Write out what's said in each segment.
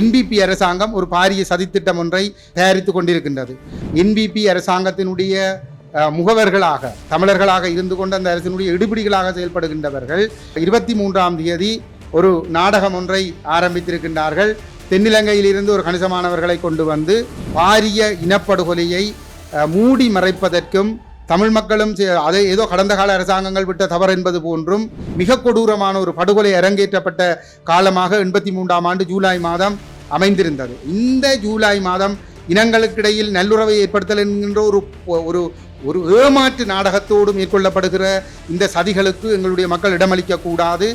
NPP அரசாங்கம் ஒரு பாரிய சதித்திட்டம் ஒன்றை தயாரித்து கொண்டிருக்கின்றது. என்பிபி அரசாங்கத்தினுடைய முகவர்களாக தமிழர்களாக இருந்து கொண்டு அந்த அரசினுடைய இடுபிடிகளாக செயல்படுகின்றவர்கள் இருபத்தி மூன்றாம் தேதி ஒரு நாடகம் ஒன்றை ஆரம்பித்திருக்கின்றார்கள். தென்னிலங்கையிலிருந்து ஒரு கணிசமானவர்களை கொண்டு வந்து பாரிய இனப்படுகொலையை மூடி மறைப்பதற்கும் தமிழ் மக்களும் செ- அதை ஏதோ கடந்த கால அரசாங்கங்கள் விட்ட தவறு என்பது போன்றும் மிக கொடூரமான ஒரு படுகொலை அரங்கேற்றப்பட்ட காலமாக எண்பத்தி மூன்றாம் ஆண்டு ஜூலை மாதம் அமைந்திருந்தது. இந்த ஜூலை மாதம் இனங்களுக்கிடையில் நல்லுறவை ஏற்படுத்தல் என்கின்ற ஒரு ஒரு ஒரு ஏமாற்று நாடகத்தோடு மேற்கொள்ளப்படுகிற இந்த சதிகளுக்கு எங்களுடைய மக்கள் இடமளிக்க கூடாது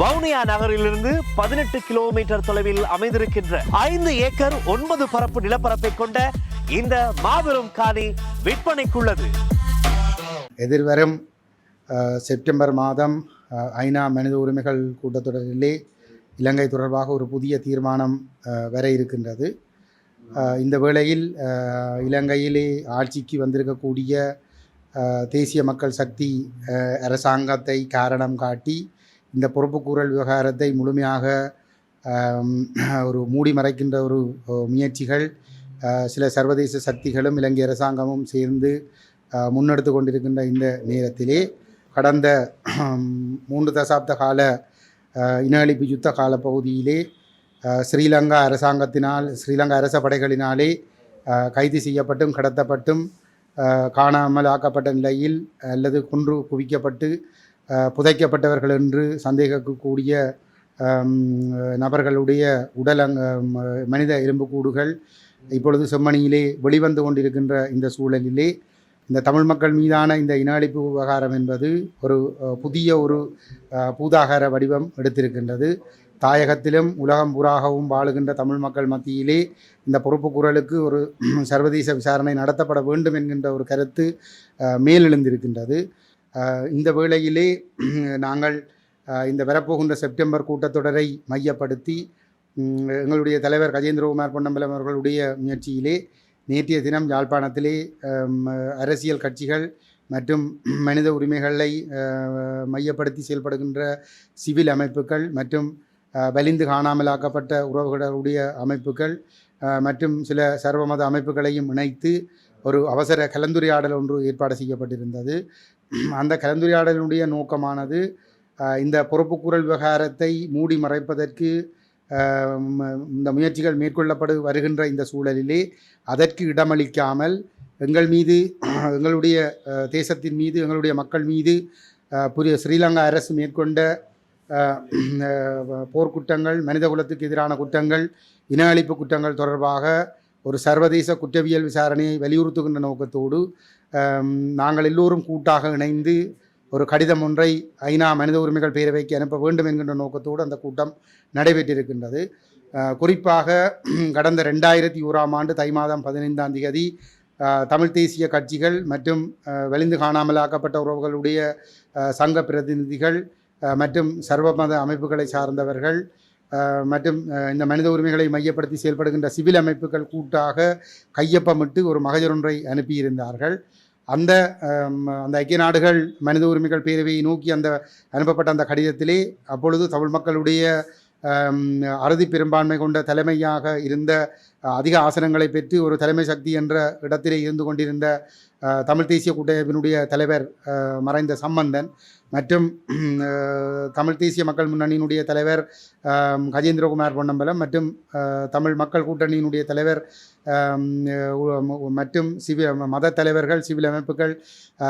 வவுனியா நகரிலிருந்து பதினெட்டு கிலோமீட்டர் தொலைவில் அமைந்திருக்கின்ற ஐந்து ஏக்கர் ஒன்பது பரப்பு நிலப்பரப்பை கொண்ட இந்த மாபெரும் காணி விற்பனைக்குள்ளது. எதிர்வரும் செப்டம்பர் மாதம் ஐநா மனித உரிமைகள் கூட்டத்தொடரிலே இலங்கை தொடர்பாக ஒரு புதிய தீர்மானம் வர இருக்கின்றது. இந்த வேளையில் இலங்கையிலே ஆட்சிக்கு வந்திருக்கக்கூடிய தேசிய மக்கள் சக்தி அரசாங்கத்தை காரணம் காட்டி இந்த பொறுப்புக்கூறல் விவகாரத்தை முழுமையாக ஒரு மூடி மறைக்கின்ற ஒரு முயற்சிகள் சில சர்வதேச சக்திகளும் இலங்கை அரசாங்கமும் சேர்ந்து முன்னெடுத்து கொண்டிருக்கின்ற இந்த நேரத்திலே கடந்த மூன்று தசாப்த கால இன அழிப்பு யுத்த கால பகுதியிலே ஸ்ரீலங்கா அரசாங்கத்தினால் ஸ்ரீலங்கா அரச படைகளினாலே கைது செய்யப்பட்டும் கடத்தப்பட்டும் காணாமல் ஆக்கப்பட்ட நிலையில் அல்லது குன்று குவிக்கப்பட்டு புதைக்கப்பட்டவர்கள் என்று சந்தேகிக்கக்கூடிய நபர்களுடைய உடலங்க ம- மனித எலும்புக்கூடுகள் இப்பொழுது செம்மணியிலே வெளிவந்து கொண்டிருக்கின்ற இந்த சூழலிலே இந்த தமிழ் மக்கள் மீதான இந்த இன அழிப்பு விவகாரம் என்பது ஒரு புதிய ஒரு பூதாகார வடிவம் எடுத்திருக்கின்றது. தாயகத்திலும் உலகம் பூராகவும் வாழுகின்ற தமிழ் மக்கள் மத்தியிலே இந்த பொறுப்பு குரலுக்கு ஒரு சர்வதேச விசாரணை நடத்தப்பட வேண்டும் என்கின்ற ஒரு கருத்து மேலெழுந்திருக்கின்றது. இந்த வேளையிலே நாங்கள் இந்த வரப்போகின்ற செப்டம்பர் கூட்டத்தொடரை மையப்படுத்தி எங்களுடைய தலைவர் கஜேந்திரகுமார் பொன்னம்பலம் அவர்களுடைய முயற்சியிலே நேற்றைய தினம் யாழ்ப்பாணத்திலே அரசியல் கட்சிகள் மற்றும் மனித உரிமைகளை மையப்படுத்தி செயல்படுகின்ற சிவில் அமைப்புகள் மற்றும் வலிந்து காணாமலாக்கப்பட்ட உறவுகளுடைய அமைப்புகள் மற்றும் சில சர்வமத அமைப்புகளையும் இணைத்து ஒரு அவசர கலந்துரையாடல் ஒன்று ஏற்பாடு செய்யப்பட்டிருந்தது. அந்த கலந்துரையாடலினுடைய நோக்கமானது இந்த பொறுப்புக்கூறல் விவகாரத்தை மூடி மறைப்பதற்கு இந்த முயற்சிகள் மேற்கொள்ளப்படு வருகின்ற இந்த சூழலிலே அதற்கு இடமளிக்காமல் எங்கள் மீது எங்களுடைய தேசத்தின் மீது எங்களுடைய மக்கள் மீது புரிய ஸ்ரீலங்கா அரசு மேற்கொண்ட போர்க்குற்றங்கள் மனித குலத்துக்கு எதிரான குற்றங்கள் இன அழிப்பு குற்றங்கள் தொடர்பாக ஒரு சர்வதேச குற்றவியல் விசாரணையை வலியுறுத்துகின்ற நோக்கத்தோடு நாங்கள் எல்லோரும் கூட்டாக இணைந்து ஒரு கடிதம் ஒன்றை ஐநா மனித உரிமைகள் பேரவைக்கு அனுப்ப வேண்டும் என்கின்ற நோக்கத்தோடு அந்த கூட்டம் நடைபெற்றிருக்கின்றது. குறிப்பாக கடந்த ரெண்டாயிரத்தி ஓராம் ஆண்டு தை மாதம் பதினைந்தாம் தேதி தமிழ் தேசிய கட்சிகள் மற்றும் வெளிந்து காணாமலாக்கப்பட்ட உறவுகளுடைய சங்க பிரதிநிதிகள் மற்றும் சர்வமத அமைப்புகளை சார்ந்தவர்கள் மற்றும் இந்த மனித உரிமைகளை மையப்படுத்தி செயல்படுகின்ற சிவில் அமைப்புகள் கூட்டாக கையொப்பமிட்டு ஒரு மகஜர் ஒன்றை அனுப்பியிருந்தார்கள். அந்த அந்த ஐக்கிய நாடுகள் மனித உரிமைகள் பேரவையை நோக்கி அந்த அனுப்பப்பட்ட அந்த கடிதத்திலே அப்பொழுது தமிழ் மக்களுடைய அறுதி பெரும்பான்மை கொண்ட தலைமையாக இருந்த அதிக ஆசனங்களை பெற்று ஒரு தலைமை சக்தி என்ற இடத்திலே இருந்து கொண்டிருந்த தமிழ் தேசிய கூட்டமைப்பினுடைய தலைவர் மறைந்த சம்பந்தன் மற்றும் தமிழ் தேசிய மக்கள் முன்னணியினுடைய தலைவர் கஜேந்திரகுமார் பொன்னம்பலம் மற்றும் தமிழ் மக்கள் கூட்டணியினுடைய தலைவர் மற்றும் சிவி மத தலைவர்கள் சிவில் அமைப்புகள்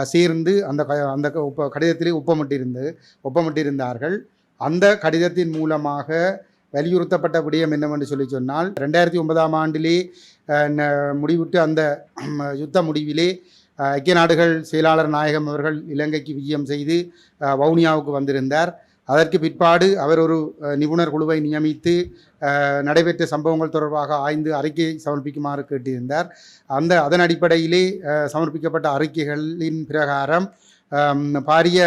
சேர்ந்து அந்த அந்த க- ஒப்ப கடிதத்திலே ஒப்பமிட்டிருந்து ஒப்பமிட்டிருந்தார்கள். அந்த கடிதத்தின் மூலமாக வலியுறுத்தப்பட்ட விடயம் என்னவென்று சொல்லி சொன்னால் ரெண்டாயிரத்தி ஒன்பதாம் ஆண்டிலே அஹ், ந- அந்த யுத்த முடிவிலே ஐக்கிய நாடுகள் செயலாளர் நாயகம் அவர்கள் இலங்கைக்கு விஜயம் செய்து வவுனியாவுக்கு வந்திருந்தார். அதற்கு பிற்பாடு அவர் ஒரு நிபுணர் குழுவை நியமித்து நடைபெற்ற சம்பவங்கள் தொடர்பாக ஆய்ந்து அறிக்கை சமர்ப்பிக்குமாறு கேட்டிருந்தார். அந்த அதன் அடிப்படையிலே சமர்ப்பிக்கப்பட்ட அறிக்கைகளின் பிரகாரம் பாரிய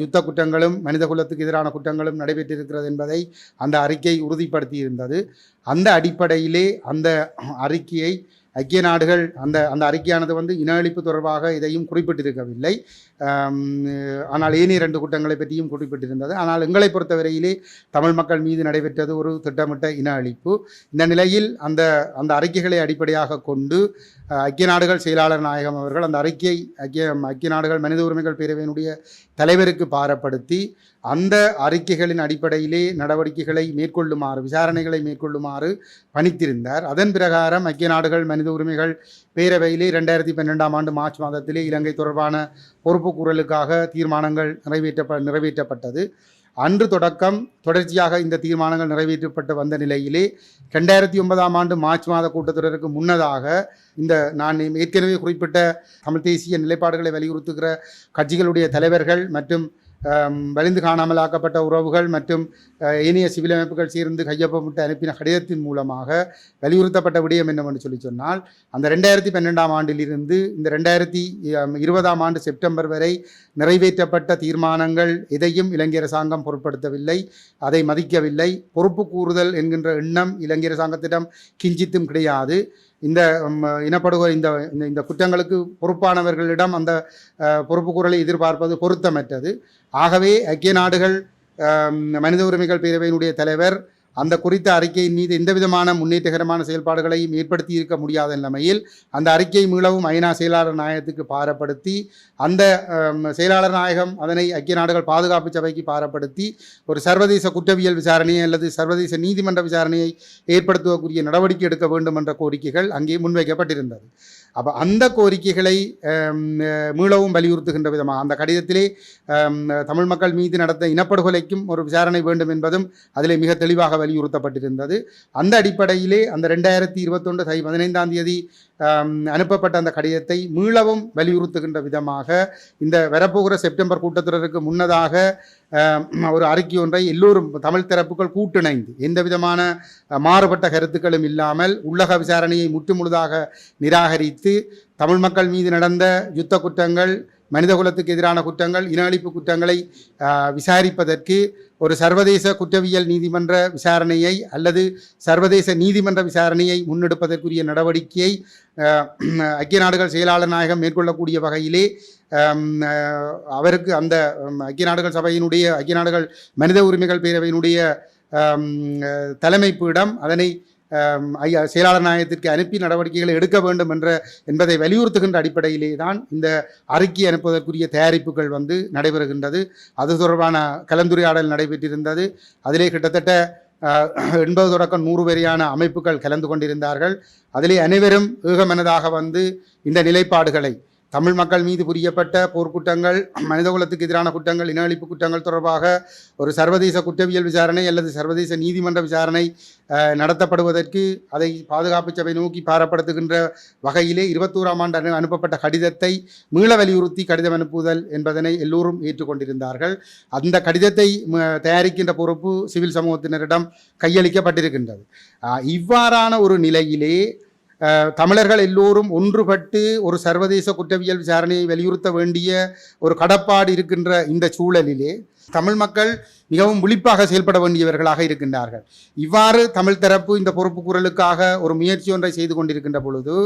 யுத்த குற்றங்களும் மனித குலத்துக்கு எதிரான குற்றங்களும் நடைபெற்றிருக்கிறது என்பதை அந்த அறிக்கை உறுதிப்படுத்தியிருந்தது. அந்த அடிப்படையிலே அந்த அறிக்கையை ஐக்கிய நாடுகள் அந்த அந்த அறிக்கையானது வந்து இன அழிப்பு தொடர்பாக இதையும் குறிப்பிட்டிருக்கவில்லை. ஆனால் ஏனைய இரண்டு குற்றங்களை பற்றியும் குறிப்பிட்டிருந்தது. ஆனால் எங்களை பொறுத்தவரையிலே தமிழ் மக்கள் மீது நடைபெற்றது ஒரு திட்டமிட்ட இன அழிப்பு இந்த நிலையில் அந்த அந்த அறிக்கைகளை அடிப்படையாக கொண்டு ஐக்கிய நாடுகள் செயலாளர் நாயகம் அவர்கள் அந்த அறிக்கை ஐக்கிய ஐக்கிய நாடுகள் மனித உரிமைகள் பேரவையினுடைய தலைவருக்கு பாரப்படுத்தி அந்த அறிக்கைகளின் அடிப்படையிலே நடவடிக்கைகளை மேற்கொள்ளுமாறு விசாரணைகளை மேற்கொள்ளுமாறு பணித்திருந்தார். அதன் பிரகாரம் ஐக்கிய நாடுகள் மனித உரிமைகள் பேரவையிலே ரெண்டாயிரத்தி பன்னெண்டாம் ஆண்டு மார்ச் மாதத்திலே இலங்கை தொடர்பான பொறுப்புக்கூறலுக்காக தீர்மானங்கள் நிறைவேற்றப்ப நிறைவேற்றப்பட்டது. அன்று தொடக்கம் தொடர்ச்சியாக இந்த தீர்மானங்கள் நிறைவேற்றப்பட்டு வந்த நிலையிலே ரெண்டாயிரத்தி ஒன்பதாம் ஆண்டு மார்ச் மாத கூட்டத்தொடருக்கு முன்னதாக இந்த நான் ஏற்கனவே குறிப்பிட்ட தமிழ் தேசிய நிலைப்பாடுகளை வலியுறுத்துகிற கட்சிகளுடைய தலைவர்கள் மற்றும் ஆம், வலிந்து காணாமலாக்கப்பட்ட உறவுகள் மற்றும் அஹ், ஏனைய சிவில் அமைப்புகள் சேர்ந்து கையொப்பமிட்டு அனுப்பின கடிதத்தின் மூலமாக வலியுறுத்தப்பட்ட விடயம் என்னவென்று சொல்லி சொன்னால் அந்த ரெண்டாயிரத்தி பன்னெண்டாம் ஆண்டிலிருந்து இந்த ரெண்டாயிரத்தி இருபதாம் ஆண்டு செப்டம்பர் வரை நிறைவேற்றப்பட்ட தீர்மானங்கள் எதையும் இலங்கை அரசாங்கம் பொருட்படுத்தவில்லை அதை மதிக்கவில்லை. பொறுப்பு கூறுதல் என்கின்ற எண்ணம் இலங்கை அரசாங்கத்திடம் கிஞ்சித்தும் கிடையாது. இந்த இனப்படுகொலை இந்த இந்த- இந்த குற்றங்களுக்கு பொறுப்பானவர்களிடம் அந்த பொறுப்புக்கூறலை எதிர்பார்ப்பது பொருத்தமற்றது. ஆகவே ஐக்கிய நாடுகள் மனித உரிமைகள் பேரவையினுடைய தலைவர் அந்த குறித்த அறிக்கையின் மீது எந்தவிதமான முன்னேற்றகரமான செயல்பாடுகளையும் ஏற்படுத்தி இருக்க முடியாத நிலைமையில் அந்த அறிக்கை மீளவும் ஐநா செயலாளர் நாயகத்துக்கு பாரப்படுத்தி அந்த செயலாளர் நாயகம் அதனை ஐக்கிய நாடுகள் பாதுகாப்பு சபைக்கு பாரப்படுத்தி ஒரு சர்வதேச குற்றவியல் விசாரணையை அல்லது சர்வதேச நீதிமன்ற விசாரணையை ஏற்படுத்துவதற்குரிய நடவடிக்கை எடுக்க வேண்டும் என்ற கோரிக்கைகள் அங்கே முன்வைக்கப்பட்டிருந்தது. அப்போ அந்த கோரிக்கைகளை மீளவும் வலியுறுத்துகின்ற விதமாக அந்த கடிதத்திலே தமிழ் மக்கள் மீது நடத்த இனப்படுகொலைக்கும் ஒரு விசாரணை வேண்டும் என்பதும் அதிலே மிக தெளிவாக வலியுறுத்தப்பட்டிருந்தது. அந்த அடிப்படையிலே அந்த ரெண்டாயிரத்தி இருபத்தொன்று தை பதினைந்தாம் தேதி அனுப்பப்பட்ட அந்த கடிதத்தை மீளவும் வலியுறுத்துகின்ற விதமாக இந்த வரப்போகிற செப்டம்பர் கூட்டத்தொடருக்கு முன்னதாக ஒரு அறிக்கை ஒன்றை எல்லோரும் தமிழ் தரப்புகள் கூட்டிணைந்து எந்த விதமான மாறுபட்ட கருத்துக்களும் இல்லாமல் உள்ளக விசாரணையை முற்றுமுழுதாக நிராகரித்து தமிழ் மக்கள் மீது நடந்த யுத்த குற்றங்கள் மனிதகுலத்துக்கு எதிரான குற்றங்கள் இன அழிப்பு குற்றங்களை விசாரிப்பதற்கு ஒரு சர்வதேச குற்றவியல் நீதிமன்ற விசாரணையை அல்லது சர்வதேச நீதிமன்ற விசாரணையை முன்னெடுப்பதற்குரிய நடவடிக்கையை ஐக்கிய நாடுகள் செயலாளர் நாயகம் மேற்கொள்ளக்கூடிய வகையிலே அவருக்கு அந்த ஐக்கிய நாடுகள் சபையினுடைய ஐக்கிய நாடுகள் மனித உரிமைகள் பேரவையினுடைய தலைமைப்பிடம் தலைமை பீடம் அதனை ஐயா செயலாளர் நாயகத்திற்கு அனுப்பி நடவடிக்கைகளை எடுக்க வேண்டும் என்ற என்பதை வலியுறுத்துகின்ற அடிப்படையிலே தான் இந்த அறிக்கை அனுப்புவதற்குரிய தயாரிப்புகள் வந்து நடைபெறுகின்றது. அது தொடர்பான கலந்துரையாடல் நடைபெற்றிருந்தது. அதிலே கிட்டத்தட்ட எண்பது தொடக்கம் நூறு வரையான அமைப்புகள் கலந்து கொண்டிருந்தார்கள். அதிலே அனைவரும் ஏகமனதாக வந்து இந்த நிலைப்பாடுகளை தமிழ் மக்கள் மீது புரியப்பட்ட போர்க்குற்றங்கள் மனிதகுலத்துக்கு எதிரான குற்றங்கள் இன அழிப்பு குற்றங்கள் தொடர்பாக ஒரு சர்வதேச குற்றவியல் விசாரணை அல்லது சர்வதேச நீதிமன்ற விசாரணை நடத்தப்படுவதற்கு அதை பாதுகாப்பு சபை நோக்கி பாரப்படுத்துகின்ற வகையிலே இருபத்தோராம் ஆண்டு அனு அனுப்பப்பட்ட கடிதத்தை மீள வலியுறுத்தி கடிதம் அனுப்புதல் என்பதனை எல்லோரும் ஏற்றுக்கொண்டிருந்தார்கள். அந்த கடிதத்தை தயாரிக்கின்ற பொறுப்பு சிவில் சமூகத்தினரிடம் கையளிக்கப்பட்டிருக்கின்றது. இவ்வாறான ஒரு நிலையிலே தமிழர்கள் எல்லோரும் ஒன்றுபட்டு ஒரு சர்வதேச குற்றவியல் விசாரணையை வலியுறுத்த வேண்டிய ஒரு கடப்பாடு இருக்கின்ற இந்த சூழலிலே தமிழ் மக்கள் மிகவும் விழிப்பாக செயல்பட வேண்டியவர்களாக இருக்கின்றார்கள். இவ்வாறு தமிழ் தரப்பு இந்த பொறுப்பு குரலுக்காக ஒரு முயற்சி ஒன்றை செய்து கொண்டிருக்கின்ற பொழுது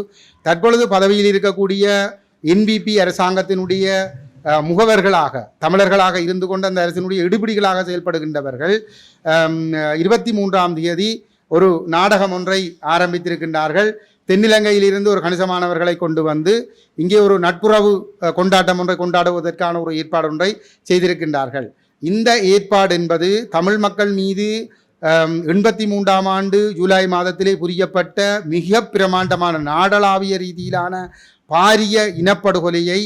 தற்பொழுது பதவியில் இருக்கக்கூடிய என்பிபி அரசாங்கத்தினுடைய முகவர்களாக தமிழர்களாக இருந்து கொண்டு அந்த அரசினுடைய எடுபிடிகளாக செயல்படுகின்றவர்கள் இருபத்தி மூன்றாம் தேதி ஒரு நாடகம் ஒன்றை ஆரம்பித்திருக்கின்றார்கள். தென்னிலங்கையிலிருந்து ஒரு கணிசமானவர்களை கொண்டு வந்து இங்கே ஒரு நட்புறவு கொண்டாட்டம் ஒன்றை கொண்டாடுவதற்கான ஒரு ஏற்பாடு ஒன்றை செய்திருக்கின்றார்கள். இந்த ஏற்பாடு என்பது தமிழ் மக்கள் மீது எண்பத்தி மூன்றாம் ஆண்டு ஜூலை மாதத்திலே புரியப்பட்ட மிக பிரமாண்டமான நாடளாவிய ரீதியிலான பாரிய இனப்படுகொலையை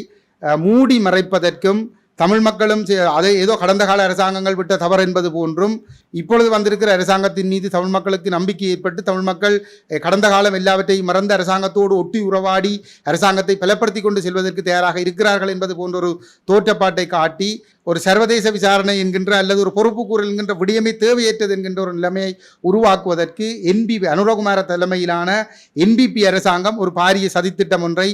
மூடி மறைப்பதற்கும் தமிழ் மக்களும் செ- அதை ஏதோ கடந்த கால அரசாங்கங்கள் விட்ட தவறு என்பது போன்றும் இப்பொழுது வந்திருக்கிற அரசாங்கத்தின் மீது தமிழ் மக்களுக்கு நம்பிக்கை ஏற்பட்டு தமிழ் மக்கள் கடந்த காலம் எல்லாவற்றையும் மறந்த அரசாங்கத்தோடு ஒட்டி உறவாடி அரசாங்கத்தை பலப்படுத்தி கொண்டு செல்வதற்கு தயாராக இருக்கிறார்கள் என்பது போன்ற ஒரு தோற்றப்பாட்டை காட்டி ஒரு சர்வதேச விசாரணை என்கின்ற அல்லது ஒரு பொறுப்பு கூறல் என்கின்ற விடியமை தேவையற்றது என்கின்ற ஒரு நிலைமையை உருவாக்குவதற்கு என்பிபி அனுரகுமார தலைமையிலான என்பிபி அரசாங்கம் ஒரு பாரிய சதித்திட்டம் ஒன்றை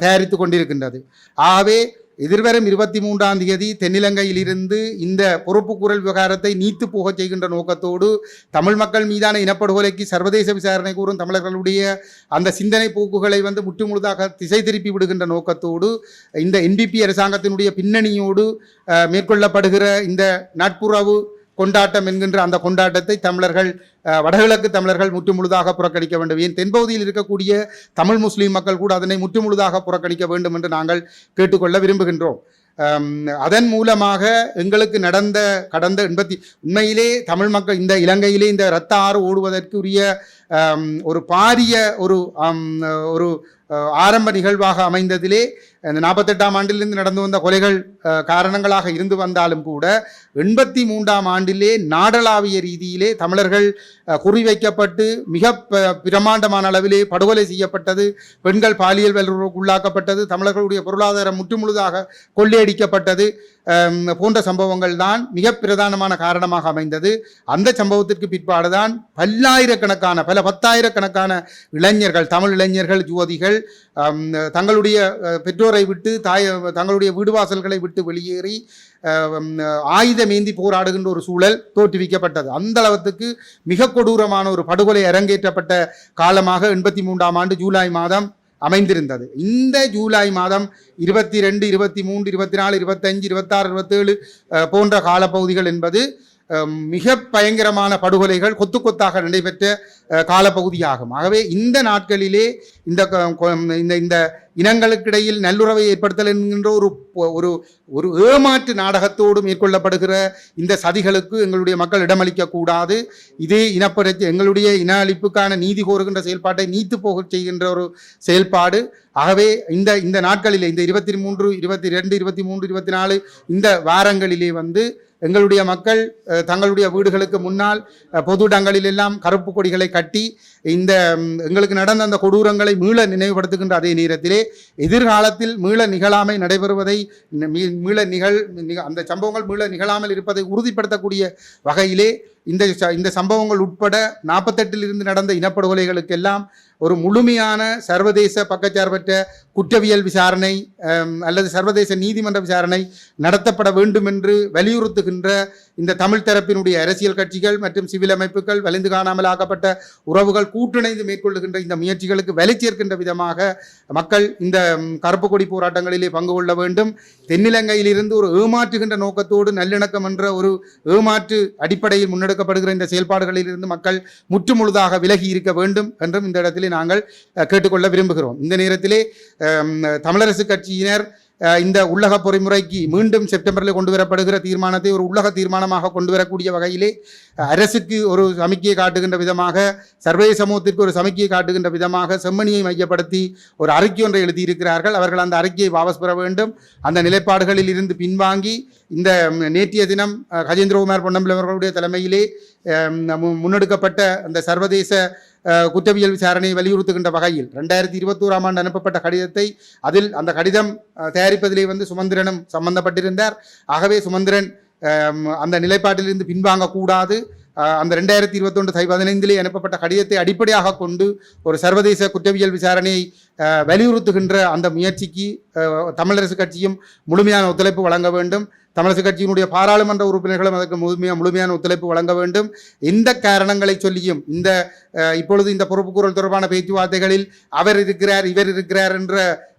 தயாரித்து கொண்டிருக்கின்றது. ஆகவே எதிர்வரும் இருபத்தி மூன்றாம் தேதி தென்னிலங்கையிலிருந்து இந்த பொறுப்புக்கூறல் விவகாரத்தை நீத்து போகச் செய்கின்ற நோக்கத்தோடு தமிழ் மக்கள் மீதான இனப்படுகொலைக்கு சர்வதேச விசாரணை கூறும் தமிழர்களுடைய அந்த சிந்தனை போக்குகளை வந்து முற்றுமுழுதாக திசை திருப்பி விடுகின்ற நோக்கத்தோடு இந்த என்பிபி அரசாங்கத்தினுடைய பின்னணியோடு மேற்கொள்ளப்படுகிற இந்த நட்புறவு கொண்டாட்டம் என்கின்ற அந்த கொண்டாட்டத்தை தமிழர்கள் வடகிழக்கு தமிழர்கள் முற்றுமுழுதாக புறக்கணிக்க வேண்டும். ஏன் தென்பகுதியில் இருக்கக்கூடிய தமிழ் முஸ்லீம் மக்கள் கூட அதனை முற்றுமுழுதாக புறக்கணிக்க வேண்டும் என்று நாங்கள் கேட்டுக்கொள்ள விரும்புகின்றோம். அதன் மூலமாக எங்களுக்கு நடந்த கடந்த எண்பத்தி உண்மையிலே தமிழ் மக்கள் இந்த இலங்கையிலே இந்த இரத்த ஆறு ஓடுவதற்குரிய ஒரு பாரிய ஒரு ஒரு ஆரம்ப நிகழ்வாக அமைந்ததிலே இந்த நாற்பத்தெட்டாம் ஆண்டிலிருந்து நடந்து வந்த கொலைகள் காரணங்களாக இருந்து வந்தாலும் கூட எண்பத்தி மூன்றாம் ஆண்டிலே நாடளாவிய ரீதியிலே தமிழர்கள் குறிவைக்கப்பட்டு மிக பிரமாண்டமான அளவிலே படுகொலை செய்யப்பட்டது பெண்கள் பாலியல் வல்லுறவுக்கு உள்ளாக்கப்பட்டது தமிழர்களுடைய பொருளாதாரம் முற்றுமுழுதாக கொள்ளையடிக்கப்பட்டது போன்ற சம்பவங்கள் தான் மிக பிரதானமான காரணமாக அமைந்தது. அந்த சம்பவத்திற்கு பிற்பாடுதான் பல்லாயிரக்கணக்கான பல பத்தாயிரக்கணக்கான இளைஞர்கள் தமிழ் இளைஞர்கள் ஜோதிகள் தங்களுடைய பெற்றோர் பெற்றோரை விட்டு தாய் தங்களுடைய வீடு வாசல்களை விட்டு வெளியேறி ஆயுதமேந்தி போராடுகின்ற ஒரு சூழல் தோற்றுவிக்கப்பட்டது. அந்த அளவுக்கு மிக கொடூரமான ஒரு படுகொலை அரங்கேற்றப்பட்ட காலமாக எண்பத்தி மூன்றாம் ஆண்டு ஜூலை மாதம் அமைந்திருந்தது. இந்த ஜூலை மாதம் இருபத்தி ரெண்டு இருபத்தி மூன்று இருபத்தி நாலு இருபத்தஞ்சு இருபத்தாறு இருபத்தேழு போன்ற காலப்பகுதிகள் என்பது மிக பயங்கரமான படுகொலைகள் கொத்து கொத்தாக நடைபெற்ற காலப்பகுதியாகும். ஆகவே இந்த நாட்களிலே இந்த இந்த இந்த இனங்களுக்கிடையில் நல்லுறவை ஏற்படுத்தல் என்கின்ற ஒரு பொ- ஒரு ஒரு ஏமாற்று நாடகத்தோடு மேற்கொள்ளப்படுகிற இந்த சதிகளுக்கு எங்களுடைய மக்கள் இடமளிக்க கூடாது. இது இனப்படுத்தி எங்களுடைய இன அழிப்புக்கான நீதி கோருகின்ற செயல்பாட்டை நீத்து போகச் செய்கின்ற ஒரு செயல்பாடு. ஆகவே இந்த இந்த நாட்களிலே இந்த இருபத்தி மூன்று இருபத்தி ரெண்டு இருபத்தி மூன்று இருபத்தி நாலு இந்த வாரங்களிலே வந்து எங்களுடைய மக்கள் தங்களுடைய வீடுகளுக்கு முன்னால் பொது இடங்களில் எல்லாம் கருப்பு கொடிகளை கட்டி இந்த எங்களுக்கு நடந்த அந்த கொடூரங்களை மீள நினைவுபடுத்துகின்ற அதே நேரத்திலே எதிர்காலத்தில் மீள நிகழாமை நடைபெறுவதை மீ- மீள நிகழ் அந்த சம்பவங்கள் மீள நிகழாமல் இருப்பதை உறுதிப்படுத்தக்கூடிய வகையிலே இந்த ச- இந்த சம்பவங்கள் உட்பட நாற்பத்தெட்டில் இருந்து நடந்த இனப்படுகொலைகளுக்கெல்லாம் ஒரு முழுமையான சர்வதேச பக்கச்சார்பற்ற குற்றவியல் விசாரணை அல்லது சர்வதேச நீதிமன்ற விசாரணை நடத்தப்பட வேண்டும் என்று வலியுறுத்துகின்ற இந்த தமிழ் தரப்பினுடைய அரசியல் கட்சிகள் மற்றும் சிவில் அமைப்புகள் வலிந்து காணாமல் ஆக்கப்பட்ட உறவுகள் கூட்டிணைந்து மேற்கொள்ளுகின்ற இந்த முயற்சிகளுக்கு வலை சேர்க்கின்ற விதமாக மக்கள் இந்த கருப்பு கொடி போராட்டங்களிலே பங்கு கொள்ள வேண்டும். தென்னிலங்கையிலிருந்து ஒரு ஏமாற்றுகின்ற நோக்கத்தோடு நல்லிணக்கம் என்ற ஒரு ஏமாற்று அடிப்படையில் முன்னெடுக்கப்படுகிற இந்த செயல்பாடுகளிலிருந்து மக்கள் முற்றுமுழுதாக விலகி இருக்க வேண்டும் என்றும் இந்த இடத்திலே நாங்கள் கேட்டுக்கொள்ள விரும்புகிறோம். இந்த நேரத்திலே தமிழரசு கட்சியினர் இந்த உள்ளக பொறிமுறைக்கு மீண்டும் செப்டம்பரில் கொண்டு வரப்படுகிற தீர்மானத்தை ஒரு உள்ளக தீர்மானமாக கொண்டு வரக்கூடிய வகையிலே அரசுக்கு ஒரு சமிக்கையை காட்டுகின்ற விதமாக சர்வே சமூகத்திற்கு ஒரு சமிக்கையை காட்டுகின்ற விதமாக செம்மணியை மையப்படுத்தி ஒரு அறிக்கை ஒன்றை எழுதியிருக்கிறார்கள். அவர்கள் அந்த அறிக்கையை வாபஸ் பெற வேண்டும். அந்த நிலைப்பாடுகளில் இருந்து பின்வாங்கி இந்த நேற்றைய தினம் கஜேந்திரகுமார் பொன்னம்பலம் அவர்களுடைய தலைமையிலே முன்னெடுக்கப்பட்ட அந்த சர்வதேச குற்றவியல் விசாரணையை வலியுறுத்துகின்ற வகையில் ரெண்டாயிரத்தி இருபத்தோராம் ஆண்டு அனுப்பப்பட்ட கடிதத்தை அதில் அந்த கடிதம் தயாரிப்பதிலே வந்து சுமந்திரனும் சம்பந்தப்பட்டிருந்தார். ஆகவே சுமந்திரன் அந்த நிலைப்பாட்டிலிருந்து பின்வாங்கக்கூடாது. அந்த ரெண்டாயிரத்தி இருபத்தொன்று தை பதினைந்திலே அனுப்பப்பட்ட கடிதத்தை அடிப்படையாக கொண்டு ஒரு சர்வதேச குற்றவியல் விசாரணையை வலியுறுத்துகின்ற அந்த முயற்சிக்கு தமிழரசு கட்சியும் முழுமையான ஒத்துழைப்பு வழங்க வேண்டும். தமிழரசு கட்சியினுடைய பாராளுமன்ற உறுப்பினர்களும் அதற்கு முழுமையா முழுமையான ஒத்துழைப்பு வழங்க வேண்டும். இந்த காரணங்களை சொல்லியும் இந்த இப்பொழுது இந்த பொறுப்புக்கூறல் தொடர்பான பேச்சுவார்த்தைகளில் அவர் இருக்கிறார் இவர் இருக்கிறார் என்ற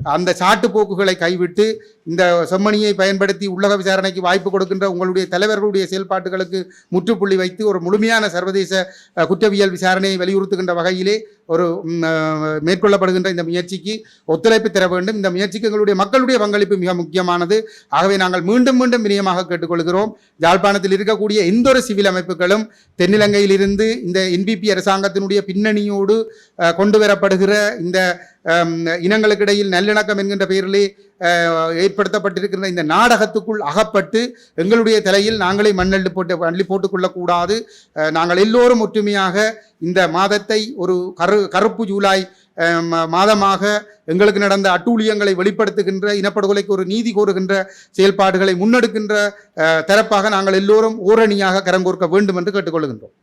அந்த சாட்டுப்போக்குகளை கைவிட்டு இந்த செம்மணியை பயன்படுத்தி உள்ளக விசாரணைக்கு வாய்ப்பு கொடுக்கின்ற உங்களுடைய தலைவர்களுடைய செயல்பாட்டுகளுக்கு முற்றுப்புள்ளி வைத்து ஒரு முழுமையான சர்வதேச குற்றவியல் விசாரணையை வலியுறுத்துகின்ற வகையிலே ஒரு மேற்கொள்ளப்படுகின்ற இந்த முயற்சிக்கு ஒத்துழைப்பு தர வேண்டும். இந்த முயற்சிக்கு எங்களுடைய மக்களுடைய பங்களிப்பு மிக முக்கியமானது. ஆகவே நாங்கள் மீண்டும் மீண்டும் வினயமாக கேட்டுக்கொள்கிறோம். யாழ்ப்பாணத்தில் இருக்கக்கூடிய எந்த ஒரு சிவில் அமைப்புகளும் தென்னிலங்கையிலிருந்து இந்த என்பிபி அரசாங்கத்தினுடைய பின்னணியோடு கொண்டு வரப்படுகிற இந்த இனங்களுக்கிடையில் நல்லிணக்கம் என்கின்ற பெயரிலே ஏற்படுத்தப்பட்டிருக்கிற ஏற்படுத்தப்பட்டிருக்கின்ற இந்த நாடகத்துக்குள் அகப்பட்டு எங்களுடைய தலையில் நாங்களே மண்ணள்ளி போட்டு அள்ளி போட்டுக்கொள்ளக்கூடாது. நாங்கள் எல்லோரும் ஒற்றுமையாக இந்த மாதத்தை ஒரு கரு கருப்பு ஜூலை மாதமாக எங்களுக்கு நடந்த அட்டூழியங்களை வெளிப்படுத்துகின்ற இனப்படுகொலைக்கு ஒரு நீதி கோருகின்ற செயல்பாடுகளை முன்னெடுக்கின்ற தரப்பாக நாங்கள் எல்லோரும் ஓரணியாக கரங்கோர்க்க வேண்டும் என்று கேட்டுக்கொள்கின்றோம்.